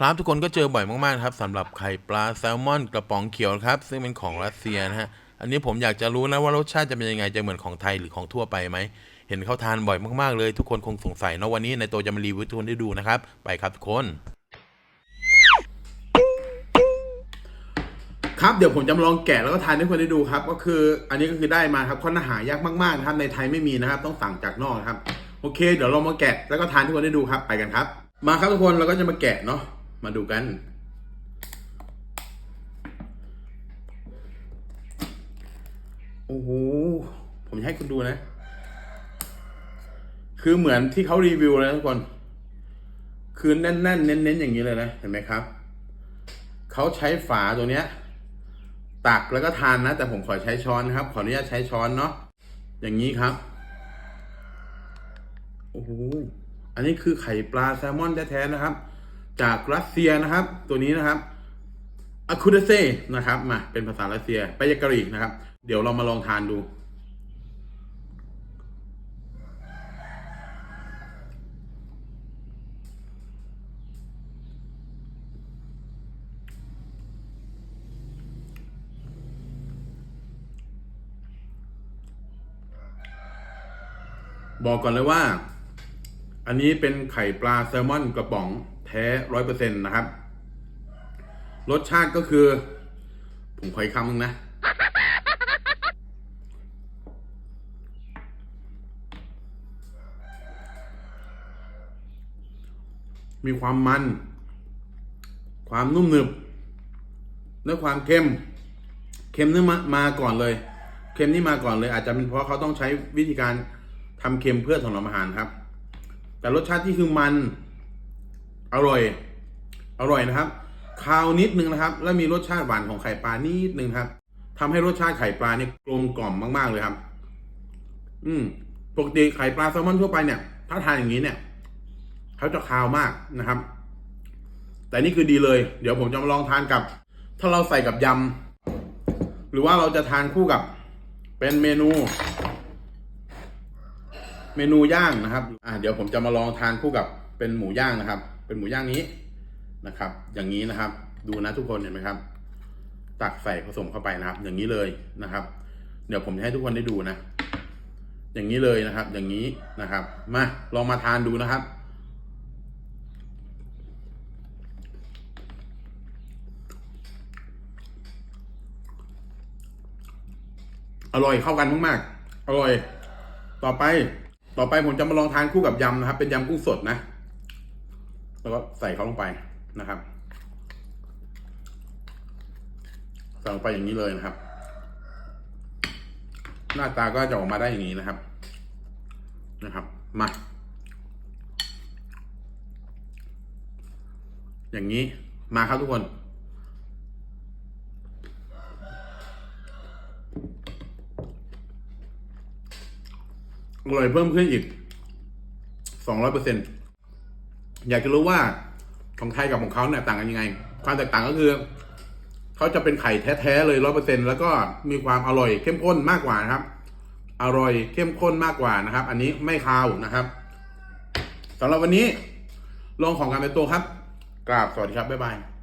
ครับทุกคนก็เจอบ่อยมากๆครับสำหรับไข่ปลาแซลมอนกระป๋องเขียวครับซึ่งเป็นของรัสเซียนะฮะอันนี้ผมอยากจะรู้นะว่ารสชาติจะเป็นยังไงจะเหมือนของไทยหรือของทั่วไปไหมเห็นเขาทานบ่อยมากๆเลย ทุกคนคงสงสัยเนอะวันนี้ในตัวจะมารีวิวทุกคนได้ดูนะครับ ไปครับทุกคน ครับเดี๋ยวผมจะมาลองแกะแล้วก็ทานให้คนได้ดูครับ ก็คืออันนี้ก็คือได้มาครับค่อนข้างหายากมากๆนะครับในไทยไม่มีนะครับ ต้องสั่งจากนอกนะครับ โอเค เดี๋ยวเรามาแกะแล้วก็ทานให้คนได้ดูครับไปกันครับ มาครับทุกคนเราก็จะมาแกะเนาะ มาดูกัน โอ้โห ผมให้คุณดูนะ คือเหมือนที่เขารีวิวเลยทุกคน คือแน่นๆ เน้นๆ อย่างนี้เลยนะ เห็นไหมครับ เขาใช้ฝาตัวเนี้ย ตักแล้วก็ทานนะ แต่ผมขอใช้ช้อนนะครับ ขออนุญาตใช้ช้อนเนาะ อย่างนี้ครับ โอ้โห อันนี้คือไข่ปลาแซลมอนแท้ๆนะครับ จากรัสเซียนะครับ ตัวนี้นะครับอะคูเดเซนะครับมาเป็นภาษารัสเซียไปยากรีนะครับ เดี๋ยวเรามาลองทานดู บอกก่อนเลยว่า อันนี้เป็นไข่ปลาแซลมอนกระป๋อง ท้ร้อยเปอร์เซ็นต์นะครับ รสชาติก็คือ ผมขออีกคำนึงนะ มีความมัน ความนุ่มหนึบ และความเค็ม เค็มนี่มามาก่อนเลย เค็มนี่มาก่อนเลย อาจจะเป็นเพราะเขาต้องใช้วิธีการทำเค็มเพื่อถนอมอาหารครับ แต่รสชาติที่คือมัน อร่อย อร่อยนะครับคาวนิดนึงนะครับ แล้วมีรสชาติหวานของไข่ปลานิดนึงครับทำให้รสชาติไข่ปลาเนี่ยกลมกล่อมมากๆเลยครับ อืมปกติไข่ปลาแซลมอนทั่วไปเนี่ย ถ้าทานอย่างนี้เนี่ยเขาจะคาวมากนะครับ แต่นี่คือดีเลย เดี๋ยวผมจะมาลองทานกับ ถ้าเราใส่กับยำหรือว่าเราจะทานคู่กับ เป็นเมนู เมนูย่างนะครับ อ่าเดี๋ยวผมจะมาลองทานคู่กับเป็นหมูย่างนะครับ เป็นหมูย่างนี้นะครับ อย่างนี้นะครับ ดูนะทุกคนเห็นไหมครับ ตักใส่ผสมเข้าไปนะครับ อย่างนี้เลยนะครับ เดี๋ยวผมจะให้ทุกคนได้ดูนะ อย่างนี้เลยนะครับ อย่างนี้นะครับ มาลองมาทานดูนะครับอร่อยเข้ากันมากๆ อร่อย ต่อไป ต่อไปผมจะมาลองทานคู่กับยำนะครับ เป็นยำกุ้งสดนะ แล้วก็ใส่เขาลงไปนะครับใส่ลงไปอย่างนี้เลยนะครับ หน้าตาก็จะออกมาได้อย่างนี้นะครับ นะครับ มา อย่างนี้มาครับทุกคนอร่อยเพิ่มขึ้นอีกสองร้อยเปอร์เซ็น อยากจะรู้ว่าของไทยกับของเขาเนี่ยต่างกันยังไง ความแตกต่างก็คือเขาจะเป็นไข่แท้ๆเลยร้อยเปอร์เซ็นแล้วก็มีความอร่อยเข้มข้นมากกว่านะครับ อร่อยเข้มข้นมากกว่านะครับ อันนี้ไม่คาวนะครับสำหรับวันนี้ลองของการเป็นตัวครับกราบสวัสดีครับบ๊ายบาย